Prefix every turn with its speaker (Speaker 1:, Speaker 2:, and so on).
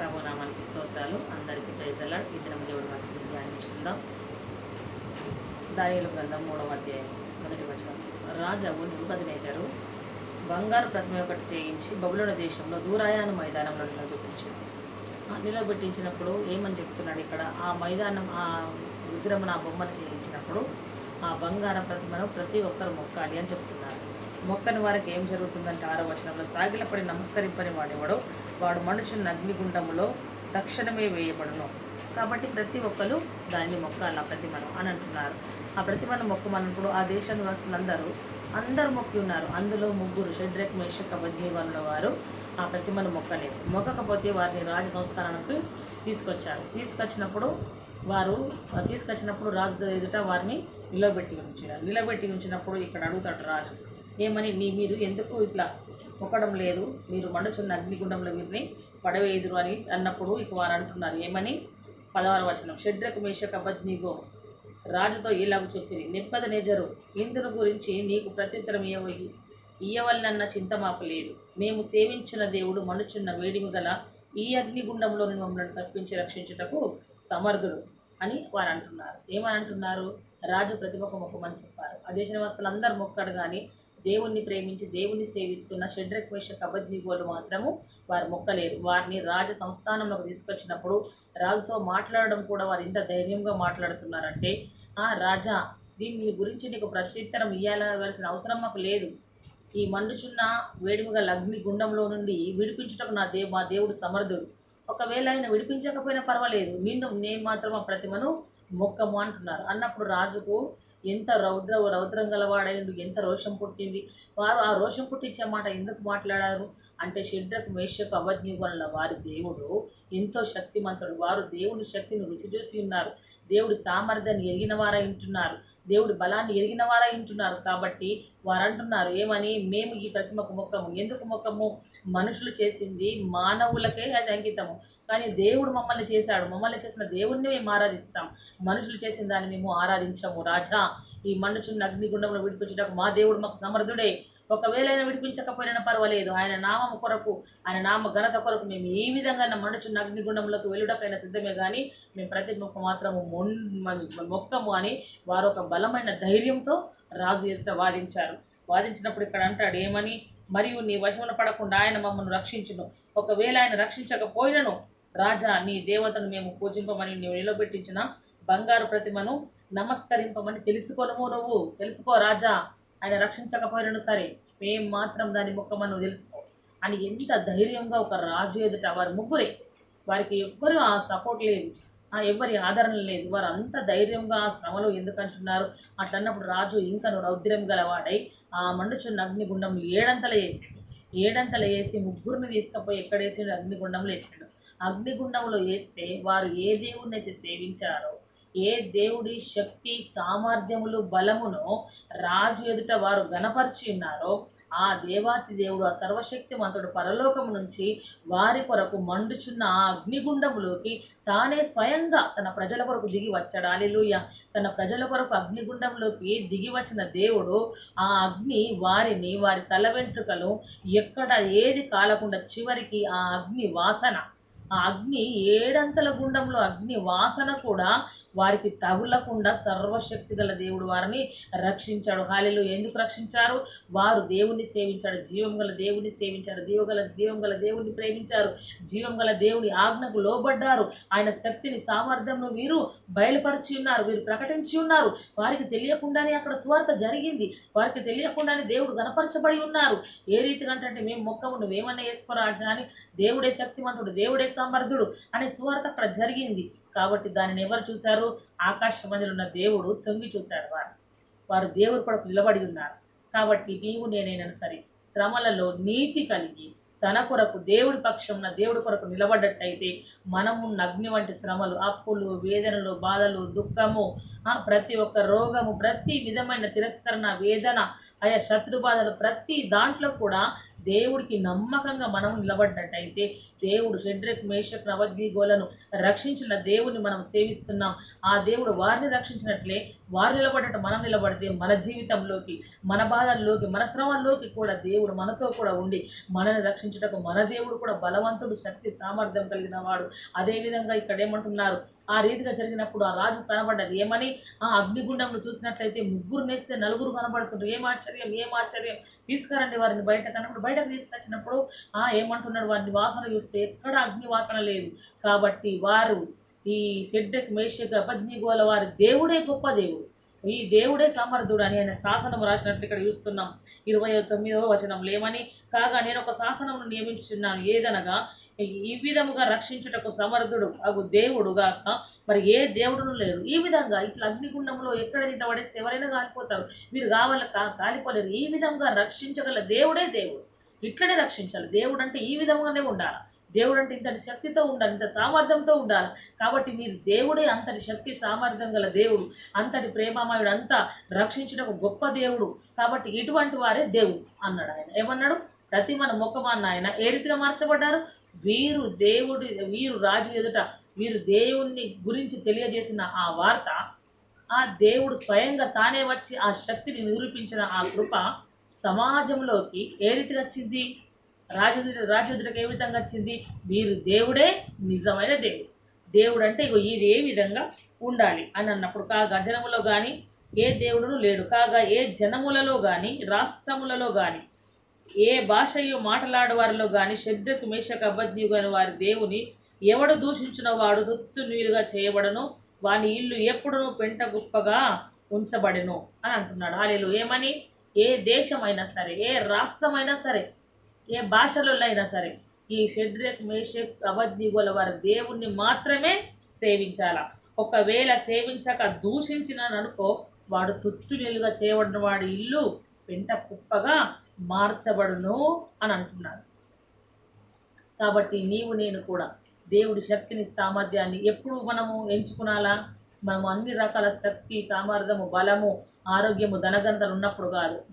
Speaker 1: ప్రభు నామానికి స్తోత్రాలు అందరికీ ప్రైజలాడ్ ఈ దినం దేవుడు వారికి ధ్యానించుకుందాం దానిల గ్రంథం మూడవ అధ్యాయం మొదటి వచనం. రాజావు నిబద్నేజరు బంగారు ప్రతిమ ఒకటి చేయించి బబులోని దేశంలో దూరాయాను మైదానంలో నిలబెట్టించాడు. ఆ నిలబెట్టించినప్పుడు ఏమని చెప్తున్నాడు ఇక్కడ? ఆ మైదానం ఆ విగ్రహం ఆ బొమ్మను చేయించినప్పుడు ఆ బంగారం ప్రతిమను ప్రతి ఒక్కరు మొక్కాలి అని చెప్తున్నారు. మొక్కని వారికి ఏం జరుగుతుందంటే ఆరో వచనంలో సాగిలపడి నమస్కరింపని వాడేవాడు వాడు మనుషుని అగ్నిగుండములో తక్షణమే వేయబడును. కాబట్టి ప్రతి ఒక్కరు దాన్ని మొక్కాలి ఆ ప్రతిమను అని అంటున్నారు. ఆ ప్రతిమను మొక్కమన్నప్పుడు ఆ దేశ నివాసులందరూ అందరు మొక్కి ఉన్నారు. అందులో ముగ్గురు షడ్రక్ మేషక అబద్ధీవనుల వారు ఆ ప్రతిమను మొక్కలేదు. మొక్కకపోతే వారిని రాజ సంస్థానానికి తీసుకొచ్చారు. తీసుకొచ్చినప్పుడు వారు తీసుకొచ్చినప్పుడు రాజు ఎదుట వారిని నిలబెట్టి ఉంచారు. నిలబెట్టి ఉంచినప్పుడు ఇక్కడ అడుగుతాడు రాజు ఏమని మీ మీరు ఎందుకు ఇట్లా మొక్కడం లేదు? మీరు మండుచున్న అగ్నిగుండంలో మీరుని పడవేయుదురు అని అన్నప్పుడు ఇక వారు అంటున్నారు ఏమని? పదహారు వచనం. షడ్రకు మేషక బద్నిగో రాజుతో ఇలాగ చెప్పింది నిప్పద నేజరు ఇందును గురించి నీకు ప్రత్యుత్తరం ఇయ్యవయి ఇయ్యవలనన్న చింత మాకు లేదు. మేము సేవించిన దేవుడు మనుచున్న వేడిమి గల ఈ అగ్నిగుండంలో మమ్మల్ని తప్పించి రక్షించుటకు సమర్థుడు అని వారు అంటున్నారు. ఏమని అంటున్నారు రాజు ప్రతిభకు మొక్కమని చెప్పారు. ఆ దేశ అందరు మొక్కడు కానీ దేవుణ్ణి ప్రేమించి దేవుణ్ణి సేవిస్తున్న షడ్రక్ వేష కబద్నిగోలు మాత్రము వారు మొక్కలేరు. వారిని రాజ సంస్థానంలోకి తీసుకొచ్చినప్పుడు రాజుతో మాట్లాడడం కూడా వారు ఇంత ధైర్యంగా మాట్లాడుతున్నారంటే ఆ రాజా దీని గురించి నీకు ప్రత్యుత్తరం ఇవ్వాలవలసిన అవసరం మాకు లేదు. ఈ మండుచున్న వేడుముగల అగ్ని గుండంలో నుండి విడిపించుటకు నా దేవు మా దేవుడు సమర్థుడు. ఒకవేళ ఆయన విడిపించకపోయినా పర్వాలేదు. నిన్ను నేను మాత్రం ఆ ప్రతిమను మొక్కము అంటున్నారు. అన్నప్పుడు రాజుకు ఎంత రౌద్ర రౌద్రం గలవాడైండు ఎంత రోషం పుట్టింది. వారు ఆ రోషం పుట్టించే మాట ఎందుకు మాట్లాడారు? అంటే షడ్రకు మేషకు అవజ్ఞల వారి దేవుడు ఎంతో శక్తిమంతుడు. వారు దేవుని శక్తిని రుచి చూసి ఉన్నారు. దేవుడి సామర్థ్యాన్ని ఎరిగిన వారై ఉంటున్నారు. దేవుడు బలాన్ని ఎరిగిన వారై ఉంటున్నారు కాబట్టి వారు అంటున్నారు ఏమని? మేము ఈ ప్రతిమకు మొక్కము ఎందుకు ముఖము మనుషులు చేసింది మానవులకే అది అంకితము. కానీ దేవుడు మమ్మల్ని చేశాడు. మమ్మల్ని చేసిన దేవుడిని మేము ఆరాధిస్తాం. మనుషులు చేసిన దాన్ని మేము ఆరాధించము. రాజా ఈ మండుచున్న అగ్నిగుండంలో విడిపించడానికి మా దేవుడు మాకు సమర్థుడే. ఒకవేళ ఆయన విడిపించకపోయినా పర్వాలేదు. ఆయన నామము కొరకు ఆయన నామ ఘనత కొరకు మేము ఏ విధంగా మండుచున్న అగ్నిగుండంలోకి వెళ్ళుటకైనా సిద్ధమే కానీ మేము ప్రతి మొక్క మాత్రము మొన్ మొక్కము అని వారు ఒక బలమైన ధైర్యంతో రాజు ఎదుట వాదించారు. వాదించినప్పుడు ఇక్కడ అంటాడు ఏమని? మరియు నీ వశమున పడకుండా ఆయన మమ్మల్ని రక్షించును. ఒకవేళ ఆయన రక్షించకపోయినను రాజా నీ దేవతను మేము పూజింపమని నీవు నిలబెట్టించిన బంగారు ప్రతిమను నమస్కరింపమని తెలుసుకోను నువ్వు. తెలుసుకో రాజా ఆయన రక్షించకపోయినను సరే మేము మాత్రం దాని ముఖమను తెలుసుకో. అని ఎంత ధైర్యంగా ఒక రాజు ఎదుట వారి ముగ్గురే వారికి ఎవ్వరు ఆ సపోర్ట్ లేదు ఆ ఎవ్వరి ఆదరణ లేదు వారు అంత ధైర్యంగా ఆ శ్రమలో ఎందుకంటున్నారు? అట్లన్నప్పుడు రాజు ఇంకను రౌద్రం గలవాడై ఆ మండుచున్న అగ్నిగుండం ఏడంతల వేసాడు. ఏడంతల వేసి ముగ్గురిని తీసుకుపోయి ఎక్కడ అగ్నిగుండంలో వేసాడు. అగ్నిగుండంలో వేస్తే వారు ఏ దేవుణ్ణి అయితే సేవించారో ఏ దేవుడి శక్తి సామర్థ్యములు బలమును రాజు ఎదుట వారు గణపరిచి ఉన్నారో ఆ దేవాతి దేవుడు ఆ సర్వశక్తి మంతుడు పరలోకము నుంచి వారి కొరకు మండుచున్న ఆ అగ్నిగుండములోకి తానే స్వయంగా తన ప్రజల కొరకు దిగి వచ్చాడు. అలెలుయ తన ప్రజల కొరకు అగ్నిగుండంలోకి దిగి వచ్చిన దేవుడు ఆ అగ్ని వారిని వారి తల వెంట్రుకలు ఎక్కడ ఏది కాలకుండా చివరికి ఆ అగ్ని వాసన ఆ అగ్ని ఏడంతల గుండంలో అగ్ని వాసన కూడా వారికి తగులకుండా సర్వశక్తి గల దేవుడు వారిని రక్షించాడు. హాలిలో ఎందుకు రక్షించారు? వారు దేవుణ్ణి సేవించాడు. జీవం గల దేవుని సేవించారు. దీవగల జీవం గల దేవుని ప్రేమించారు. జీవం గల దేవుని ఆజ్ఞకు లోబడ్డారు. ఆయన శక్తిని సామర్థ్యంను వీరు బయలుపరిచి ఉన్నారు. వీరు ప్రకటించి ఉన్నారు. వారికి తెలియకుండానే అక్కడ స్వార్థ జరిగింది. వారికి తెలియకుండానే దేవుడు గణపరచబడి ఉన్నారు. ఏ రీతిగా అంటే మేము మొక్కము నువ్వేమన్నా వేసుకోరాజా అని దేవుడే శక్తిమంతుడు దేవుడే సమర్థుడు అనే సువార్త అక్కడ జరిగింది. కాబట్టి దానిని ఎవరు చూశారు? ఆకాశ ఉన్న దేవుడు తొంగి చూశాడు వారు. వారు దేవుడు కొరకు నిలబడి ఉన్నారు. కాబట్టి నీవు నేనైనా సరే. శ్రమలలో నీతి కలిగి తన కొరకు దేవుడి పక్షంన దేవుడి కొరకు నిలబడ్డట్టయితే మనము నగ్ని వంటి శ్రమలు అప్పులు వేదనలు బాధలు దుఃఖము ప్రతి ఒక్క రోగము ప్రతి విధమైన తిరస్కరణ వేదన ఆయా శత్రు బాధలు ప్రతి దాంట్లో కూడా దేవుడికి నమ్మకంగా మనం నిలబడినట్టయితే దేవుడు షడ్రక్ మేషక్ నవద్వీగోలను రక్షించిన దేవుని మనం సేవిస్తున్నాం. ఆ దేవుడు వారిని రక్షించినట్లే వారు నిలబడట మనం నిలబడితే మన జీవితంలోకి మన బాధల్లోకి మన శ్రమంలోకి కూడా దేవుడు మనతో కూడా ఉండి మనల్ని రక్షించుటకు మన దేవుడు కూడా బలవంతుడు శక్తి సామర్థ్యం కలిగిన వాడు. అదేవిధంగా ఇక్కడ ఏమంటున్నారు ఆ రీతిగా జరిగినప్పుడు ఆ రాజు కనబడ్డది ఏమని? ఆ అగ్నిగుండంలో చూసినట్లయితే ముగ్గురు నేస్తే నలుగురు కనబడుతుండ్రు ఏం ఆశ్చర్యం ఏం ఆశ్చర్యం? తీసుకురండి వారిని బయట కనప్పుడు బయటకు తీసుకొచ్చినప్పుడు ఆ ఏమంటున్నాడు వారిని వాసన చూస్తే ఎక్కడ అగ్ని వాసన లేదు. కాబట్టి వారు ఈ సెడ్డక్ మేషక్ అపజ్ఞగోల వారి దేవుడే గొప్ప దేవుడు. ఈ దేవుడే సమర్థుడు అని ఆయన శాసనం రాసినట్లు ఇక్కడ చూస్తున్నాం. ఇరవై తొమ్మిదవ వచనం. లేమని కాగా నేను ఒక శాసనమును నియమించున్నాను ఏదనగా ఈ విధముగా రక్షించుటకు సమర్థుడు అగు దేవుడు గాక మరి ఏ దేవుడును లేరు. ఈ విధంగా ఇట్లా అగ్నిగుండంలో ఎక్కడ ఇట్లా పడేస్తే ఎవరైనా కాలిపోతారు. మీరు కావాలి కా- కాలిపోలేరు. ఈ విధంగా రక్షించగల దేవుడే దేవుడు. ఇట్లనే రక్షించాలి. దేవుడు అంటే ఈ విధంగానే ఉండాలి? దేవుడు అంటే ఇంతటి శక్తితో ఉండాలి ఇంత సామర్థ్యంతో ఉండాలి. కాబట్టి మీరు దేవుడే అంతటి శక్తి సామర్థ్యం గల దేవుడు. అంతటి ప్రేమమయుడు అంతా రక్షించుటకు గొప్ప దేవుడు. కాబట్టి ఇటువంటి వారే దేవుడు అన్నాడు ఆయన. ఏమన్నాడు? ప్రతి మన ముఖమాన్న ఆయన. ఏ రీతిగా మార్చబడ్డారు? వీరు దేవుడి వీరు రాజు ఎదుట వీరు దేవుణ్ణి గురించి తెలియజేసిన ఆ వార్త ఆ దేవుడు స్వయంగా తానే వచ్చి ఆ శక్తిని నిరూపించిన ఆ కృప సమాజంలోకి ఏ రీతిగా వచ్చింది? రాజు రాజుదులకు ఏ విధంగా వచ్చింది? మీరు దేవుడే నిజమైన దేవుడు. దేవుడు అంటే ఇగో ఇది ఏ విధంగా ఉండాలి అని అన్నప్పుడు కాగా జనములో కానీ ఏ దేవుడును లేడు. కాగా ఏ జనములలో కానీ రాష్ట్రములలో కానీ ఏ భాషయు మాట్లాడు వారిలో కానీ శబ్దకు మేషకు అబద్ధియు కాని వారి దేవుని ఎవడు దూషించిన వాడు తొత్తు నీరుగా చేయబడను. వాని ఇల్లు ఎప్పుడునూ పెంట గొప్పగా ఉంచబడెను అని అంటున్నాడు. హాలేలు ఏమని? ఏ దేశమైనా సరే ఏ రాష్ట్రమైనా సరే ఏ భాషలో అయినా సరే ఈ షడ్రక్ మేషక్ అవద్నిగోల వారి దేవుణ్ణి మాత్రమే సేవించాల? ఒకవేళ సేవించక దూషించిననుకో వాడు తుత్తు నీలుగా చేయబడిన వాడి ఇల్లు పెంట కుప్పగా మార్చబడును అని అంటున్నాడు. కాబట్టి నీవు నేను కూడా దేవుడి శక్తిని సామర్థ్యాన్ని ఎప్పుడు మనము ఎంచుకునాలా? మనము అన్ని రకాల శక్తి సామర్థ్యము బలము ఆరోగ్యము ధనగంధలు ఉన్నప్పుడు కాదు.